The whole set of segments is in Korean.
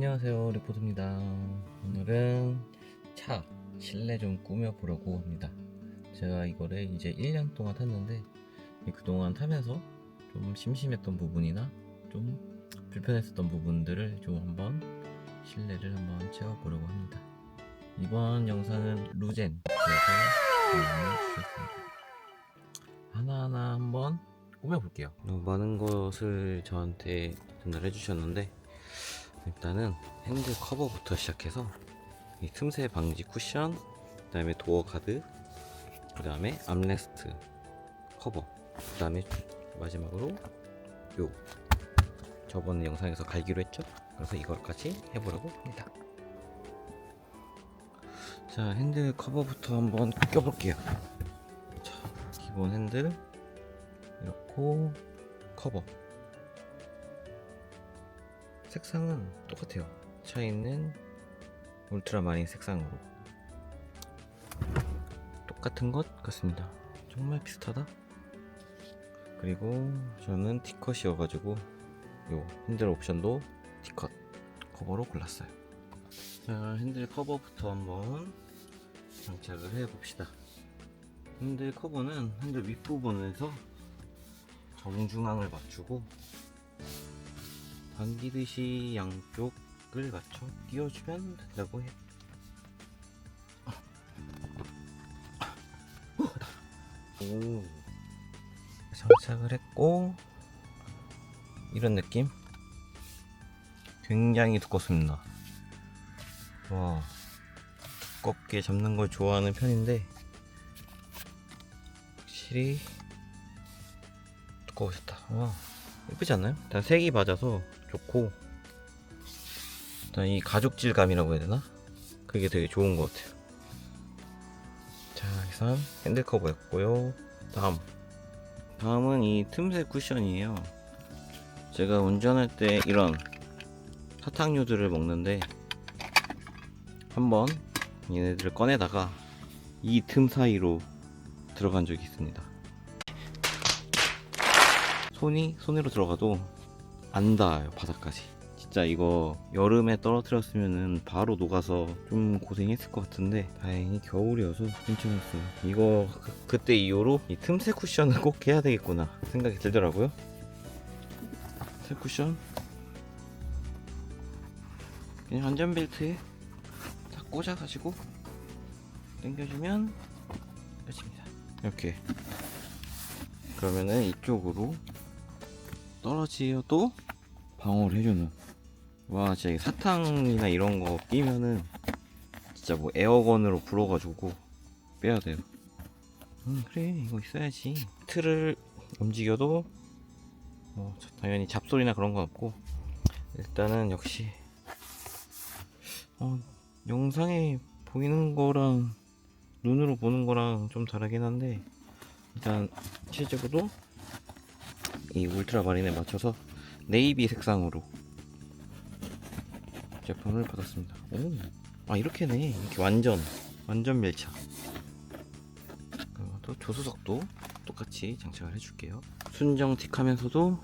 안녕하세요 리포드입니다. 오늘은 차 실내 좀 꾸며보려고 합니다. 제가 이거를 이제 1년 동안 탔는데 이 그동안 타면서 좀 심심했던 부분이나 좀 불편했었던 부분들을 좀 한번 실내를 한번 채워보려고 합니다. 이번 영상은 도움을 주셨습니다. 하나하나 한번 꾸며볼게요. 너무 많은 것을 저한테 전달해 주셨는데 일단은 핸들 커버부터 시작해서 이 틈새 방지 쿠션, 그 다음에 도어 가드, 그 다음에 암레스트 커버, 그 다음에 마지막으로 요 저번 영상에서 갈기로 했죠? 그래서 이걸까지 해보려고 합니다. 자 핸들 커버부터 한번 껴볼게요. 자 기본 핸들 이렇고 커버 색상은 똑같아요. 차에 있는 울트라 마린 색상으로 똑같은 것 같습니다. 정말 비슷하다. 그리고 저는 티컷이어가지고 요 핸들 옵션도 티컷 커버로 골랐어요. 자 핸들 커버부터 한번 장착을 해 봅시다. 핸들 커버는 핸들 윗부분에서 정중앙을 맞추고 당기듯이 양쪽을 맞춰 끼워주면 된다고 해. 오. 장착을 했고 이런 느낌? 굉장히 두껍습니다. 와 두껍게 잡는 걸 좋아하는 편인데 확실히 두꺼우셨다. 와 예쁘지 않나요? 일단 색이 맞아서 좋고 일단 이 가죽 질감이라고 해야 되나? 그게 되게 좋은 것 같아요. 자, 이상 핸들 커버였고요. 다음, 다음은 이 틈새 쿠션이에요. 제가 운전할 때 이런 사탕류들을 먹는데 한번 얘네들을 꺼내다가 이 틈 사이로 들어간 적이 있습니다. 손이 손으로 들어가도 안 닿아요 바닥까지. 진짜 이거 여름에 떨어뜨렸으면은 바로 녹아서 좀 고생했을 것 같은데 다행히 겨울이어서 괜찮았어요. 이거 그, 때 이후로 이 틈새 쿠션을 꼭 해야 되겠구나 생각이 들더라고요. 새 쿠션? 그냥 안전벨트에 다 꽂아가지고 당겨주면 끝입니다. 이렇게. 그러면은 이쪽으로 떨어지어도 방어를 해주는. 와 진짜 이 사탕이나 이런 거 끼면은 진짜 뭐 에어건으로 불어가지고 빼야 돼요. 음 그래 이거 있어야지. 틀을 움직여도 뭐 당연히 잡소리나 그런 거 없고. 일단은 역시 어, 영상에 보이는 거랑 눈으로 보는 거랑 좀 다르긴 한데 일단 실제로도 이 울트라 마린에 맞춰서 네이비 색상으로 제품을 받았습니다. 오, 아 이렇게네. 이렇게 완전 완전 밀착. 그리고 또 조수석도 똑같이 장착을 해줄게요. 순정틱하면서도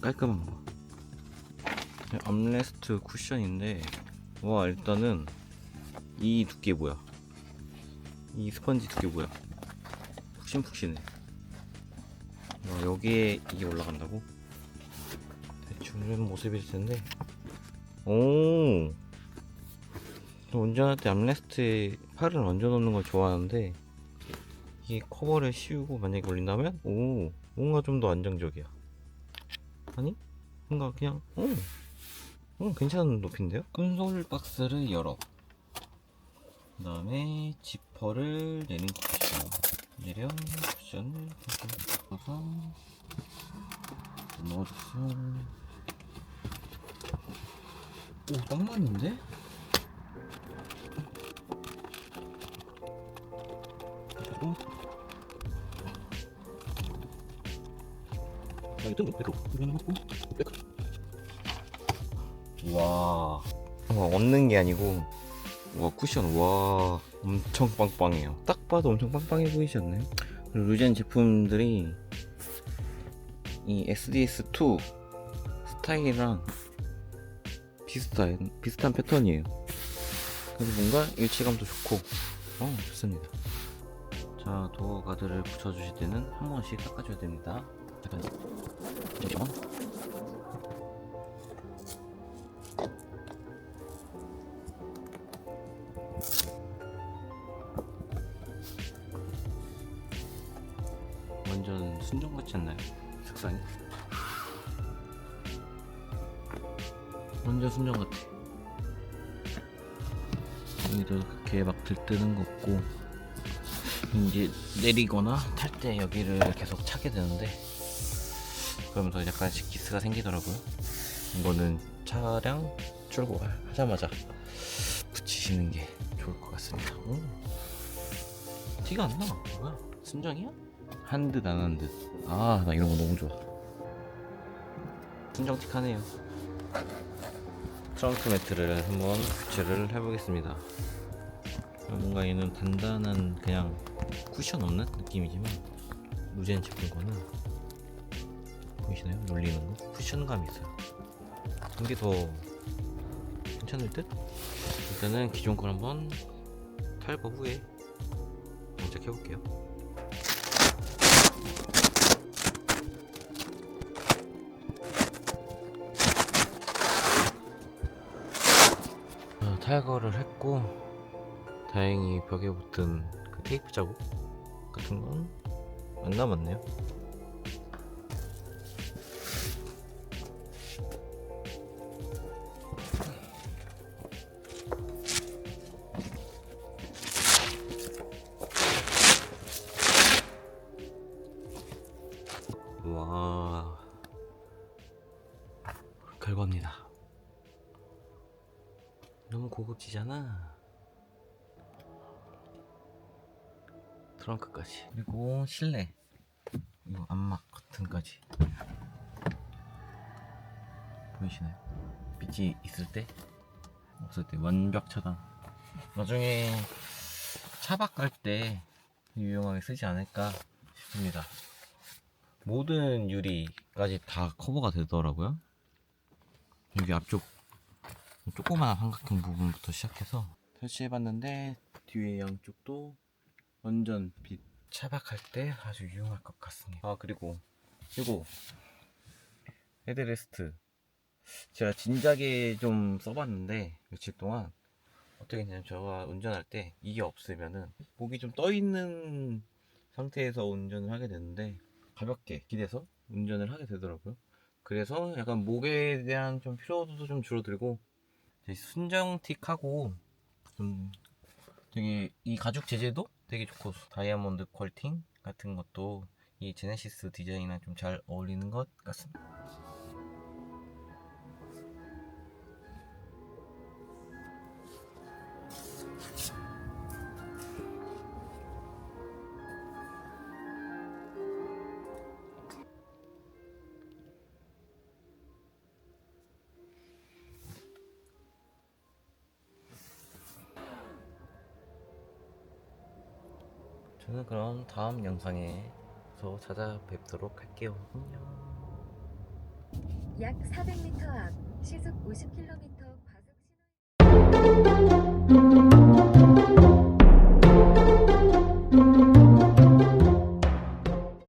깔끔한 거. 암레스트 쿠션인데 와 일단은 이 두께 뭐야? 이 스펀지 두께 뭐야? 푹신푹신해. 어, 여기에 이게 올라간다고? 대충 이런 모습일 텐데. 오! 운전할 때 암레스트에 팔을 얹어 놓는 걸 좋아하는데 이 커버를 씌우고 만약에 올린다면? 오! 뭔가 좀 더 안정적이야. 아니? 뭔가 그냥 오, 오 괜찮은 높이인데요? 콘솔 박스를 열어. 그 다음에 지퍼를 내린 쿠션 내려 쿠션을 넣어서 넣어주세요 오, 딱 맞는데? 어? 자, 이등 백으로 그려놓고 백으로 와 와, 없는 게 아니고 와 쿠션 와 엄청 빵빵해요 딱 봐도 엄청 빵빵해 보이지 않나요? 루젠 제품들이 이 SDS2 스타일이랑 비슷한 비슷한 패턴이에요. 그래서 뭔가 일체감도 좋고 어 좋습니다. 자 도어 가드를 붙여주실 때는 한 번씩 닦아줘야 됩니다. 잠깐 잠시만. 색상이? 완전 순정 같아. 여기도 그렇게 막 들뜨는 거 없고 이제 내리거나 탈 때 여기를 계속 차게 되는데 그러면서 약간씩 기스가 생기더라고요. 이거는 차량 출고 하자마자 붙이시는 게 좋을 것 같습니다. 오. 티가 안 나. 뭐야? 순정이야? 한 듯 안 한 듯. 아, 나 이런 거 너무 좋아. 순정틱하네요. 트렁크 매트를 한번 교체를 해보겠습니다. 뭔가 얘는 단단한 그냥 쿠션 없는 느낌이지만 루젠 제품 거는 보이시나요? 눌리는 거? 쿠션감이 있어요. 이게 더 괜찮을 듯? 일단은 기존 걸 한번 탈거 후에 장착해 볼게요. 탈거를 했고 다행히 벽에 붙은 그 테이프 자국 같은 건 안 남았네요. 와 결과입니다. 너무 고급지잖아. 트렁크까지. 그리고 실내. 이거 안막 커튼까지. 보이시나요? 빛이 있을 때, 없을 때 완벽 차단. 나중에 차박 갈 때 유용하게 쓰지 않을까 싶습니다. 모든 유리까지 다 커버가 되더라고요. 여기 앞쪽 조그마한 삼각형 부분부터 시작해서 설치해봤는데 뒤에 양쪽도 완전 빛 차박할 때 아주 유용할 것 같습니다. 아 그리고 이거 헤드레스트 제가 진작에 좀 써봤는데 며칠 동안 어떻게 했냐면 제가 운전할 때 이게 없으면은 목이 좀 떠 있는 상태에서 운전을 하게 되는데 가볍게 기대서 운전을 하게 되더라고요. 그래서 약간 목에 대한 좀 피로도도 좀 줄어들고 순정틱하고 좀 되게 이 가죽 재질도 되게 좋고 다이아몬드 퀄팅 같은 것도 이 제네시스 디자인이랑 좀 잘 어울리는 것 같습니다. 저는 그럼 다음 영상에서 찾아뵙도록 할게요. 안녕. 약 400m 앞 시속 50km